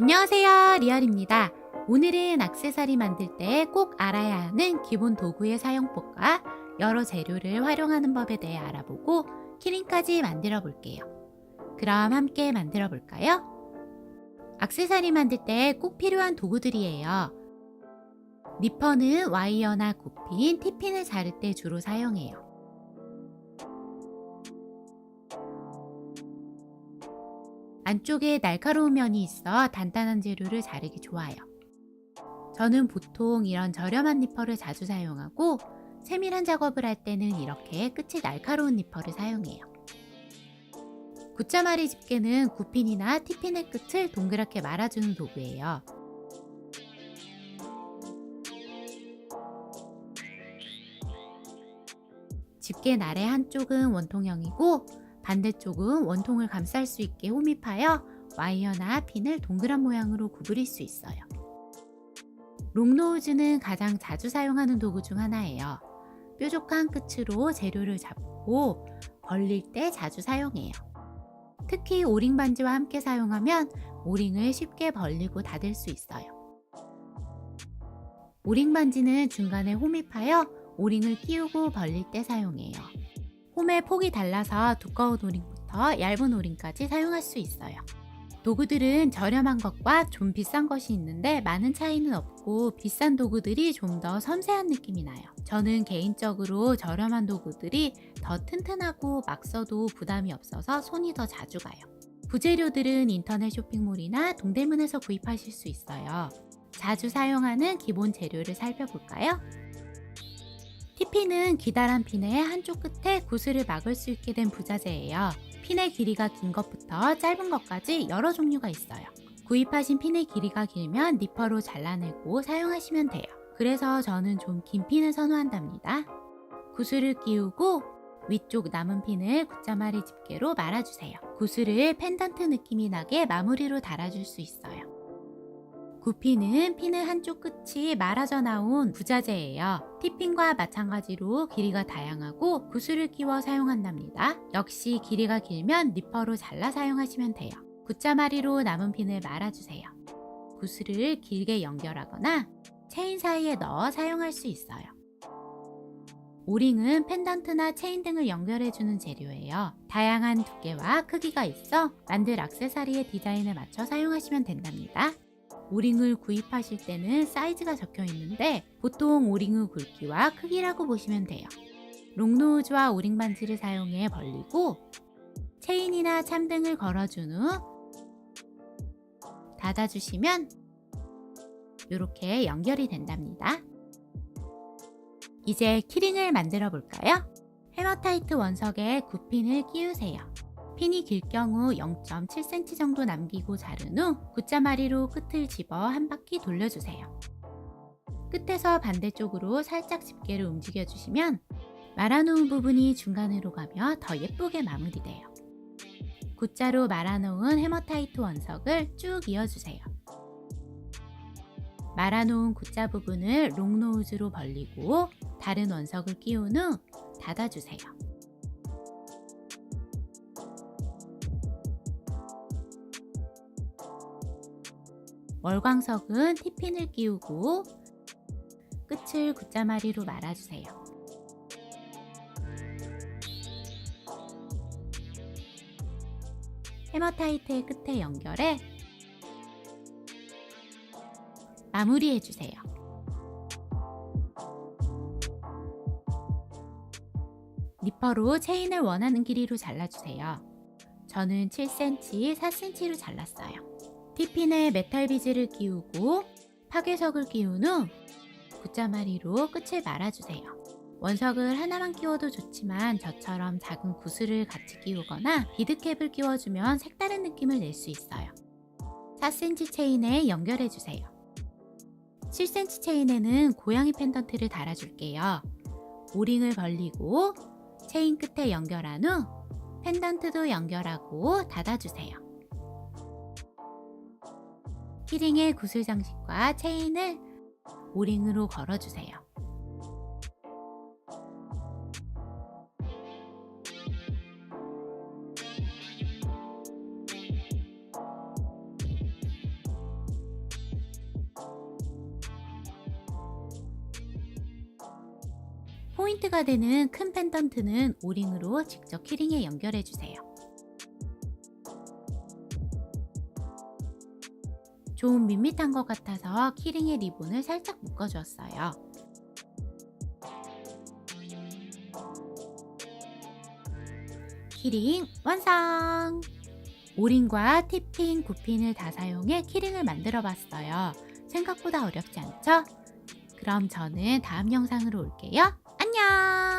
안녕하세요. 리얼입니다. 오늘은 악세사리 만들 때 꼭 알아야 하는 기본 도구의 사용법과 여러 재료를 활용하는 법에 대해 알아보고 키링까지 만들어 볼게요. 그럼 함께 만들어 볼까요? 악세사리 만들 때 꼭 필요한 도구들이에요. 니퍼는 와이어나 굽힌 티핀을 자를 때 주로 사용해요. 안쪽에 날카로운 면이 있어 단단한 재료를 자르기 좋아요. 저는 보통 이런 저렴한 니퍼를 자주 사용하고 세밀한 작업을 할 때는 이렇게 끝이 날카로운 니퍼를 사용해요. 굿자마리 집게는 굽핀이나 티핀의 끝을 동그랗게 말아주는 도구예요. 집게 날의 한쪽은 원통형이고 반대쪽은 원통을 감쌀 수 있게 홈입하여 와이어나 핀을 동그란 모양으로 구부릴 수 있어요. 롱노우즈는 가장 자주 사용하는 도구 중 하나예요. 뾰족한 끝으로 재료를 잡고 벌릴 때 자주 사용해요. 특히 오링 반지와 함께 사용하면 오링을 쉽게 벌리고 닫을 수 있어요. 오링 반지는 중간에 홈입하여 오링을 끼우고 벌릴 때 사용해요. 홈의 폭이 달라서 두꺼운 오링부터 얇은 오링까지 사용할 수 있어요. 도구들은 저렴한 것과 좀 비싼 것이 있는데 많은 차이는 없고 비싼 도구들이 좀 더 섬세한 느낌이 나요. 저는 개인적으로 저렴한 도구들이 더 튼튼하고 막 써도 부담이 없어서 손이 더 자주 가요. 부재료들은 인터넷 쇼핑몰이나 동대문에서 구입하실 수 있어요. 자주 사용하는 기본 재료를 살펴볼까요? TP는 기다란 핀의 한쪽 끝에 구슬을 막을 수 있게 된 부자재예요. 핀의 길이가 긴 것부터 짧은 것까지 여러 종류가 있어요. 구입하신 핀의 길이가 길면 니퍼로 잘라내고 사용하시면 돼요. 그래서 저는 좀 긴 핀을 선호한답니다. 구슬을 끼우고 위쪽 남은 핀을 굿자마리 집게로 말아주세요. 구슬을 펜던트 느낌이 나게 마무리로 달아줄 수 있어요. 구피는 핀의 한쪽 끝이 말아져 나온 부자재예요. 티핀과 마찬가지로 길이가 다양하고 구슬을 끼워 사용한답니다. 역시 길이가 길면 니퍼로 잘라 사용하시면 돼요. 굿자마리로 남은 핀을 말아주세요. 구슬을 길게 연결하거나 체인 사이에 넣어 사용할 수 있어요. 오링은 펜던트나 체인 등을 연결해주는 재료예요. 다양한 두께와 크기가 있어 만들 악세사리의 디자인에 맞춰 사용하시면 된답니다. 오링을 구입하실 때는 사이즈가 적혀 있는데 보통 오링의 굵기와 크기라고 보시면 돼요. 롱노우즈와 오링 반지를 사용해 벌리고 체인이나 참 등을 걸어준 후 닫아주시면 이렇게 연결이 된답니다. 이제 키링을 만들어 볼까요? 헤머타이트 원석에 굿핀을 끼우세요. 핀이 길 경우 0.7cm 정도 남기고 자른 후 굿자마리로 끝을 집어 한 바퀴 돌려주세요. 끝에서 반대쪽으로 살짝 집게를 움직여 주시면 말아놓은 부분이 중간으로 가며 더 예쁘게 마무리돼요. 굿자로 말아놓은 헤머타이트 원석을 쭉 이어주세요. 말아놓은 굿자 부분을 롱노우즈로 벌리고 다른 원석을 끼운 후 닫아주세요. 월광석은 티핀을 끼우고 끝을 굿자마리로 말아주세요. 헤머타이트의 끝에 연결해 마무리해주세요. 니퍼로 체인을 원하는 길이로 잘라주세요. 저는 7cm, 4cm로 잘랐어요. 티핀에 메탈 비즈를 끼우고 파괴석을 끼운 후 굿자마리로 끝을 말아주세요. 원석을 하나만 끼워도 좋지만 저처럼 작은 구슬을 같이 끼우거나 비드캡을 끼워주면 색다른 느낌을 낼 수 있어요. 4cm 체인에 연결해주세요. 7cm 체인에는 고양이 펜던트를 달아줄게요. 오링을 벌리고 체인 끝에 연결한 후 펜던트도 연결하고 닫아주세요. 키링의 구슬 장식과 체인을 오링으로 걸어주세요. 포인트가 되는 큰 펜던트는 오링으로 직접 키링에 연결해주세요. 좀 밋밋한 것 같아서 키링에 리본을 살짝 묶어주었어요. 키링 완성! 오링과 티핀, 구핀을 다 사용해 키링을 만들어 봤어요. 생각보다 어렵지 않죠? 그럼 저는 다음 영상으로 올게요. 안녕!